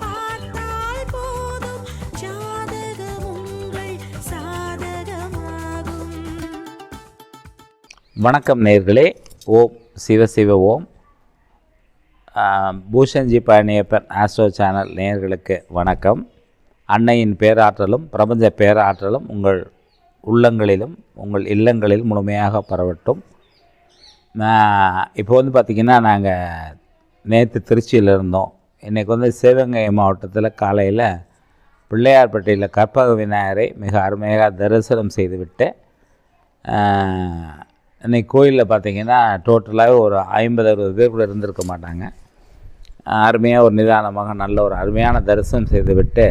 பார்த்தால் போதும். ஜாதகம் உங்கள் சாதகமாகும். வணக்கம் நேர்களே. ஓம் சிவசிவ ஓம். பூஷன்ஜி பழனியப்பன் ஆஸ்ட்ரோ சேனல் நேர்களுக்கு வணக்கம். அன்னையின் பேராற்றலும் பிரபஞ்ச பேராற்றலும் உங்கள் உள்ளங்களிலும் உங்கள் இல்லங்களில் முழுமையாக பரவட்டும். இப்போ வந்து பார்த்திங்கன்னா நாங்கள் நேற்று திருச்சியில் இருந்தோம். இன்றைக்கி வந்து சிவகங்கை மாவட்டத்தில் காலையில் பிள்ளையார்பட்டியில் கற்பக விநாயகரை மிக அருமையாக தரிசனம் செய்துவிட்டு இன்றைக்கி கோயிலில் பார்த்தீங்கன்னா டோட்டலாகவே ஒரு ஐம்பது அறுபது பேர் கூட இருந்திருக்க மாட்டாங்க. அருமையாக ஒரு நிதானமாக நல்ல ஒரு அருமையான தரிசனம் செய்துவிட்டு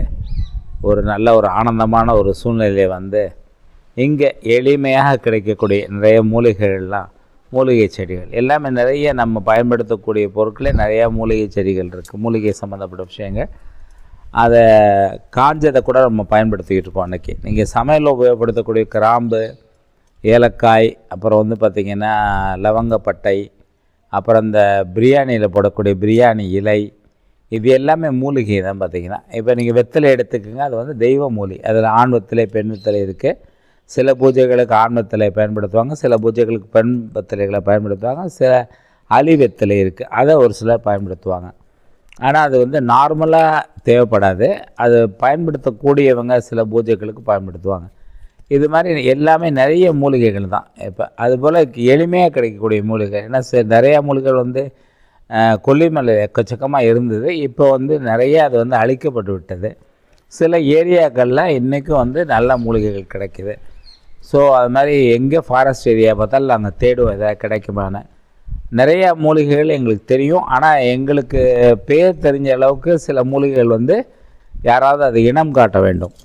ஒரு நல்ல ஒரு ஆனந்தமான ஒரு சூழ்நிலையை வந்து இங்கே எளிமையாக கிடைக்கக்கூடிய நிறைய மூலிகைகள்லாம் மூலிகை செடிகள். எல்லாமே நிறைய நம்ம பயன்படுத்தக்கூடிய பொருட்களே நிறையா மூலிகை செடிகள் இருக்குது மூலிகை சம்மந்தப்பட்ட விஷயங்கள். அதை காஞ்சதை கூட நம்ம பயன்படுத்திக்கிட்டு இருக்கோம் அன்றைக்கி நீங்கள் சமையலில் உபயோகப்படுத்தக்கூடிய கிராம்பு ஏலக்காய் அப்புறம் வந்து பார்த்திங்கன்னா லவங்கப்பட்டை அப்புறம் இந்த பிரியாணியில் போடக்கூடிய பிரியாணி இலை இது எல்லாமே மூலிகை தான் பார்த்திங்கன்னா. இப்போ நீங்கள் வெத்தலை எடுத்துக்கோங்க அது வந்து தெய்வ மூலி அதில் ஆண் வெத்தலை பெண் வெத்தலை இருக்குது சில பூஜைகளுக்கு ஆண் பயன்படுத்துவாங்க சில பூஜைகளுக்கு பெண் வெத்தலைகளை பயன்படுத்துவாங்க சில அலி வெத்தலை இருக்குது அதை ஒரு சிலர் பயன்படுத்துவாங்க. ஆனால் அது வந்து நார்மலாக தேவைப்படாது. அது பயன்படுத்தக்கூடியவங்க சில பூஜைகளுக்கு பயன்படுத்துவாங்க. இது மாதிரி எல்லாமே நிறைய மூலிகைகள் தான். இப்போ அதுபோல் எளிமையாக கிடைக்கக்கூடிய மூலிகை. ஏன்னா ச- நிறையா மூலிகைகள் வந்து கொல்லிமலை எக்கச்சக்கமாக இருந்தது. இப்போ வந்து நிறைய அது வந்து அழிக்கப்பட்டு விட்டது. சில ஏரியாக்களில் இன்றைக்கும் வந்து நல்ல மூலிகைகள் கிடைக்கிது. ஸோ அது மாதிரி எங்கே ஃபாரஸ்ட் ஏரியா பார்த்தாலும் நாங்கள் தேடுவோம் எதாவது கிடைக்குமான்னு. நிறைய மூலிகைகள் எங்களுக்கு தெரியும். ஆனால் எங்களுக்கு பேர் தெரிஞ்ச அளவுக்கு சில மூலிகைகள் வந்து யாராவது அது இனம் காட்ட வேண்டும்.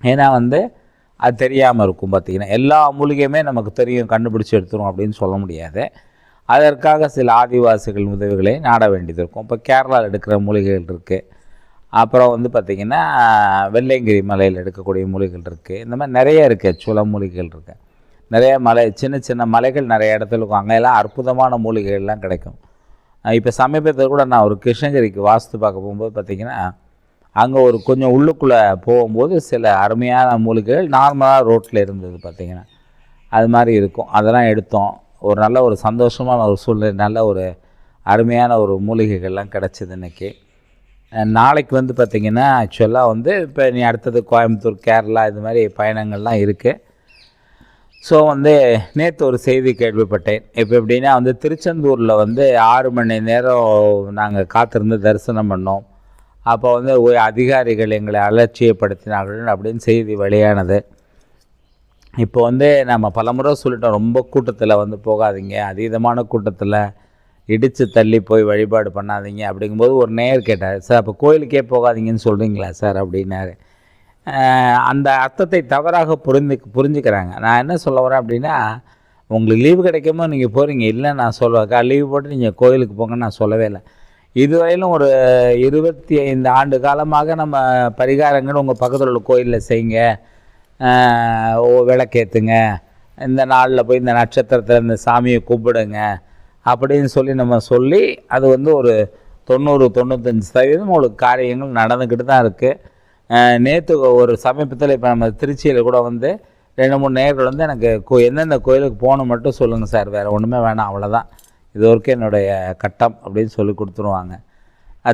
ஏன்னா வந்து அது தெரியாமல் இருக்கும் பார்த்திங்கன்னா. எல்லா மூலிகையுமே நமக்கு தெரியும் கண்டுபிடிச்சி எடுத்துரும் அப்படின்னு சொல்ல முடியாது. அதற்காக சில ஆதிவாசிகள் உதவிகளை நாட வேண்டியது இருக்கும். இப்போ கேரளாவில் எடுக்கிற மூலிகைகள் இருக்குது அப்புறம் வந்து பார்த்திங்கன்னா வெள்ளையங்கிரி மலையில் எடுக்கக்கூடிய மூலிகைகள் இருக்குது இந்த மாதிரி நிறைய இருக்குது சுள மூலிகைகள் இருக்குது நிறைய மலை சின்ன சின்ன மலைகள் நிறைய இடத்துல இருக்கும். அங்கெல்லாம் அற்புதமான மூலிகைகள்லாம் கிடைக்கும். இப்போ சமீபத்தில் கூட நான் ஒரு கிருஷ்ணகிரிக்கு வாஸ்து பார்க்க போகும்போது பார்த்திங்கன்னா அங்கே ஒரு கொஞ்சம் உள்ளுக்குள்ளே போகும்போது சில அருமையான மூலிகைகள் நார்மலாக ரோட்டில் இருந்தது பார்த்திங்கன்னா அது மாதிரி இருக்கும். அதெல்லாம் எடுத்தோம். ஒரு நல்ல ஒரு சந்தோஷமான ஒரு சூழ்நிலை நல்ல ஒரு அருமையான ஒரு மூலிகைகள்லாம் கிடச்சிது இன்றைக்கி நாளைக்கு வந்து பார்த்திங்கன்னா ஆக்சுவலாக வந்து இப்போ நீ அடுத்தது கோயம்புத்தூர் கேரளா இது மாதிரி பயணங்கள்லாம் இருக்குது ஸோ வந்து நேற்று ஒரு செய்தி கேள்விப்பட்டேன். இப்போ எப்படின்னா வந்து திருச்செந்தூரில் வந்து ஆறு மணி நேரம் நாங்கள் காத்திருந்து தரிசனம் பண்ணோம். அப்போ வந்து அதிகாரிகள் எங்களை அலட்சியப்படுத்தினார்கள் அப்படின்னு செய்தி வெளியானது. இப்போ வந்து நம்ம பலமுறை சொல்லிட்டோம் ரொம்ப கூட்டத்தில் வந்து போகாதீங்க அதீதமான கூட்டத்தில் இடித்து தள்ளி போய் வழிபாடு பண்ணாதீங்க அப்படிங்கும்போது ஒரு நேர் கேட்டார் சார் அப்போ கோயிலுக்கே போகாதீங்கன்னு சொல்கிறீங்களா சார்? அப்படின்னாரு. அந்த அர்த்தத்தை தவறாக புரிந்து புரிஞ்சுக்கிறாங்க. நான் என்ன சொல்ல வரேன் அப்படின்னா உங்களுக்கு லீவு கிடைக்குமோ நீங்கள் போகிறீங்க இல்லை நான் சொல்லுவேன் லீவு போட்டு நீங்கள் கோயிலுக்கு போங்கன்னு நான் சொல்லவே இல்லை. இதுவரையிலும் ஒரு இருபத்தி ஐந்து ஆண்டு காலமாக நம்ம பரிகாரங்கள் உங்கள் பக்கத்தில் உள்ள கோயிலில் செய்யுங்க. விளக்கேற்றுங்க இந்த நாளில் போய் இந்த நட்சத்திரத்தில் இந்த சாமியை கும்பிடுங்க. அப்படின்னு சொல்லி நம்ம சொல்லி அது வந்து ஒரு தொண்ணூறு தொண்ணூத்தஞ்சு சதவீதம் உங்களுக்கு காரியங்கள் நடந்துக்கிட்டு தான் இருக்குது நேற்று ஒரு சமீபத்தில் இப்போ நம்ம திருச்சியில் கூட வந்து ரெண்டு மூணு நேர்கள் வந்து எனக்கு கோ எந்தெந்த கோயிலுக்கு போகணும் மட்டும் சொல்லுங்கள் சார். வேறு ஒன்றுமே வேணாம் அவ்வளோதான் இது வரைக்கும் என்னுடைய கட்டம் அப்படின்னு சொல்லி கொடுத்துருவாங்க.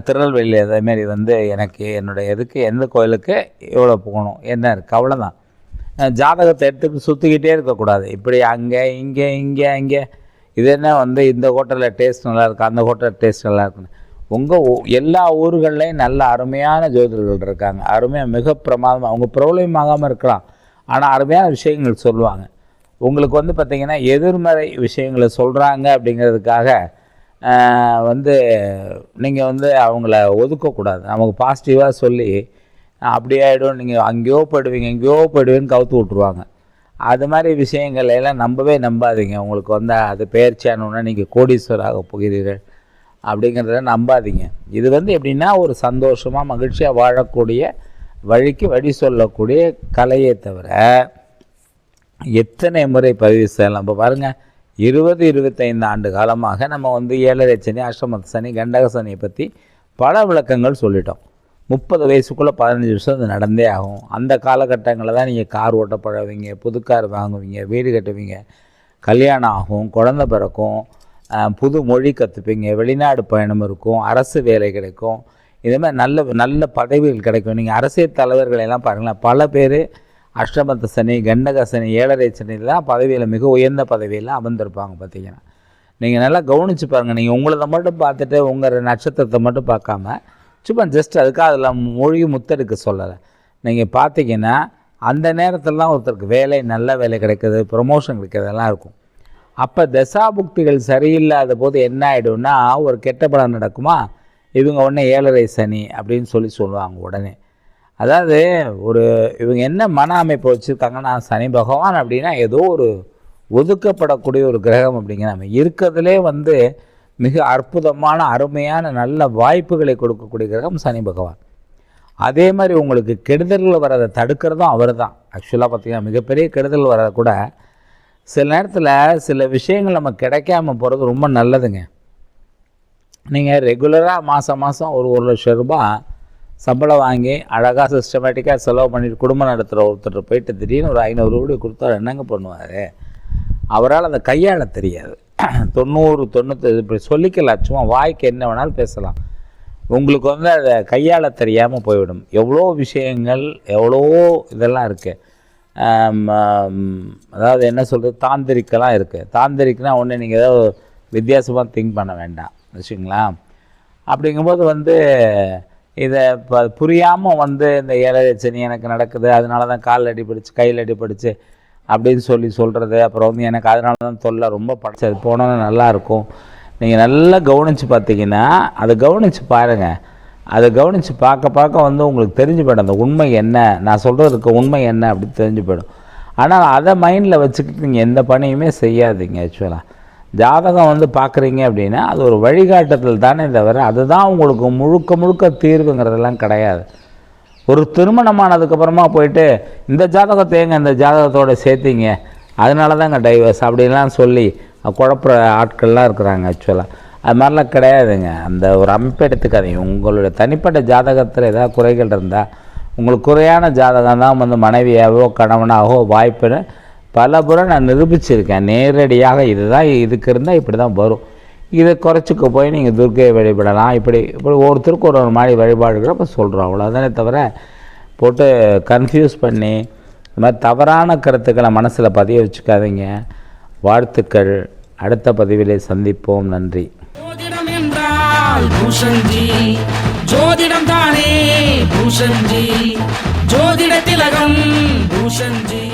திருநெல்வேலி அதேமாரி வந்து எனக்கு என்னுடைய இதுக்கு எந்த கோயிலுக்கு எவ்வளோ போகணும் என்ன இருக்குது அவ்வளோதான் ஜாதகத்தை எடுத்துக்கிட்டு சுற்றிக்கிட்டே இருக்கக்கூடாது. இப்படி அங்கே இங்கே இங்கே அங்கே இது என்ன வந்து இந்த ஹோட்டலில் டேஸ்ட் நல்லா அந்த ஹோட்டல் டேஸ்ட் நல்லா இருக்குன்னு. உங்கள் எல்லா ஊர்கள்லையும் நல்ல அருமையான ஜோதிடர்கள் இருக்காங்க. அருமையாக மிக பிரமாதமாக அவங்க ப்ராப்ளம் ஆகாமல் இருக்கலாம். ஆனால் அருமையான விஷயங்கள் சொல்லுவாங்க. உங்களுக்கு வந்து பார்த்திங்கன்னா எதிர்மறை விஷயங்களை சொல்கிறாங்க அப்படிங்கிறதுக்காக வந்து நீங்கள் வந்து அவங்கள ஒதுக்கக்கூடாது. நமக்கு பாசிட்டிவாக சொல்லி அப்படியே ஆகிடும் நீங்கள் அங்கேயோ போயிடுவீங்க எங்கேயோ போயிடுவீங்கன்னு கவுத்து விட்ருவாங்க அது மாதிரி விஷயங்கள் எல்லாம் நம்பவே நம்பாதீங்க. உங்களுக்கு வந்து அது பயிற்சியானோன்னா நீங்கள் கோடீஸ்வராக போகிறீர்கள் அப்படிங்கிறத நம்பாதீங்க. இது வந்து எப்படின்னா ஒரு சந்தோஷமாக மகிழ்ச்சியாக வாழக்கூடிய வழிக்கு வழி சொல்லக்கூடிய கலையே தவிர எத்தனை முறை பதிவு செய்யலாம்? இப்போ பாருங்கள் இருபது இருபத்தைந்து ஆண்டு காலமாக நம்ம வந்து ஏழரை சனி அஷ்டமத்த சனி கண்டக சனியை பற்றி பல விளக்கங்கள் சொல்லிட்டோம். முப்பது வயசுக்குள்ளே பதினஞ்சு வருஷம் அது நடந்தே ஆகும். அந்த காலகட்டங்களில் தான் நீங்கள் கார் ஓட்ட பழவீங்க புது கார் வாங்குவீங்க வீடு கட்டுவீங்க. கல்யாணம் ஆகும் குழந்த பிறக்கும் புது மொழி கற்றுப்பீங்க வெளிநாடு பயணம் இருக்கும் அரசு வேலை கிடைக்கும். இதே மாதிரி நல்ல நல்ல பதவிகள் கிடைக்கும். நீங்கள் அரசியல் தலைவர்களையெல்லாம் பாருங்களேன் பல பேர் அஷ்டமத்த சனி கண்டக சனி ஏழரை சனியில் தான் பதவியில் மிக உயர்ந்த பதவியில் அமர்ந்திருப்பாங்க பார்த்தீங்கன்னா நீங்கள் நல்லா கவனித்து பாருங்கள் நீங்கள் உங்களை மட்டும் பார்த்துட்டு உங்கள் நட்சத்திரத்தை மட்டும் பார்க்காம சும்மா ஜஸ்ட் அதுக்காக அதில் மூழ்கி முத்தெடுக்க சொல்லலை. நீங்கள் பார்த்தீங்கன்னா அந்த நேரத்திலலாம் ஒருத்தருக்கு வேலை நல்ல வேலை கிடைக்குது ப்ரொமோஷன் கிடைக்கிறதெல்லாம் இருக்கும். அப்போ தசாபுக்திகள் சரியில்லாத போது என்ன ஆகிடும்னா ஒரு கெட்ட படம் நடக்குமா? இவங்க உடனே ஏழரை சனி அப்படின்னு சொல்லி சொல்லுவாங்க உடனே. அதாவது ஒரு இவங்க என்ன மன அமைப்பு வச்சுருக்காங்கன்னா சனி பகவான் அப்படின்னா ஏதோ ஒரு ஒதுக்கப்படக்கூடிய ஒரு கிரகம் அப்படிங்கிற நம்ம இருக்கிறதுலே வந்து மிக அற்புதமான அருமையான நல்ல வாய்ப்புகளை கொடுக்கக்கூடிய கிரகம் சனி பகவான். அதே மாதிரி உங்களுக்கு கெடுதல்கள் வரதை தடுக்கிறதும் அவர் தான் ஆக்சுவலாக பார்த்திங்கன்னா மிகப்பெரிய கெடுதல் வரதை கூட சில நேரத்தில் சில விஷயங்கள் நம்ம கிடைக்காம போகிறது ரொம்ப நல்லதுங்க. நீங்கள் ரெகுலராக மாதம் மாதம் ஒரு ஒரு லட்சம் ரூபாய் சம்பளம் வாங்கி அழகாக சிஸ்டமேட்டிக்காக செலவு பண்ணிட்டு குடும்பம் நடத்துகிற ஒருத்தர் போயிட்டு திடீர்னு ஒரு ஐநூறு ரூபாய் கொடுத்தா என்னங்க பண்ணுவார்? அவரால் அதை கையாள தெரியாது. தொண்ணூறு தொண்ணூற்றி இப்படி சொல்லிக்கலாம் சும்மா வாய்க்கு என்ன வேணாலும் பேசலாம். உங்களுக்கு வந்து அதை கையாள தெரியாமல் போய்விடும். எவ்வளோ விஷயங்கள் எவ்வளோ இதெல்லாம் இருக்குது அதாவது என்ன சொல்கிறது தாந்திரிக்கெல்லாம் இருக்குது தாந்திரிக்னா ஒன்று நீங்கள் ஏதோ வித்தியாசமாக திங்க் பண்ண வேண்டாம். வச்சுங்களா அப்படிங்கும்போது வந்து இதை இப்போ புரியாமல் வந்து இந்த ஏழரை சனி எனக்கு நடக்குது. அதனால தான் காலில் அடிபடிச்சு கையில் அடிபடிச்சு அப்படின்னு சொல்லி சொல்கிறது அப்புறம் வந்து எனக்கு அதனால தான் தொல்லை. ரொம்ப படைச்சது. போனோன்னா நல்லாயிருக்கும். நீங்கள் நல்லா கவனித்து பார்த்தீங்கன்னா அதை கவனித்து பாருங்கள் அதை கவனித்து பார்க்க பார்க்க வந்து உங்களுக்கு தெரிஞ்சு போயிடும் அந்த உண்மை என்ன? நான் சொல்கிறதுக்கு உண்மை என்ன அப்படி தெரிஞ்சு போயிடும் ஆனால் அதை மைண்டில் வச்சுக்கிட்டு நீங்கள் எந்த பணியுமே செய்யாதீங்க ஆக்சுவலாக ஜாதகம் வந்து பார்க்குறீங்க அப்படின்னா அது ஒரு வழிகாட்டுதல் தானே தவிர அதுதான் உங்களுக்கு முழுக்க முழுக்க தீர்வுங்கிறதெல்லாம் கிடையாது. ஒரு திருமணமானதுக்கப்புறமா போயிட்டு இந்த ஜாதகத்தை ஏங்க இந்த ஜாதகத்தோடு சேர்த்தீங்க? அதனால தாங்க டைவர்ஸ் அப்படின்லாம் சொல்லி குழப்புற ஆட்கள்லாம் இருக்கிறாங்க ஆக்சுவலாக அது மாதிரிலாம் கிடையாதுங்க. அந்த ஒரு அமைப்பு எடுத்துக்காதீங்க. உங்களுடைய தனிப்பட்ட ஜாதகத்தில் ஏதாவது குறைகள் இருந்தால் உங்களுக்கு குறையான ஜாதகம் தான் வந்து மனைவியாகவோ கணவனாகவோ வாய்ப்புன்னு பல புறம் நான் நிரூபிச்சிருக்கேன். நேரடியாக இதுதான் இதுக்கு இருந்தால் இப்படி தான் வரும். இதை குறைச்சிக்க போய் நீங்கள் துர்க்கையை வழிபடலாம். இப்படி இப்படி ஒருத்தருக்கு ஒரு ஒரு மாதிரி வழிபாடுகளை இப்போ சொல்கிறோம் அவ்வளோதானே தவிர போட்டு கன்ஃபியூஸ் பண்ணி இந்த மாதிரி தவறான கருத்துக்களை மனசில் பதிய வச்சுக்காதீங்க. வாழ்த்துக்கள். அடுத்த பதிவிலே சந்திப்போம். நன்றி. ஜோதிடம் ஜோதிடம் தானே பூஷன்ஜி ஜோதிட திலகம் பூஷன்ஜி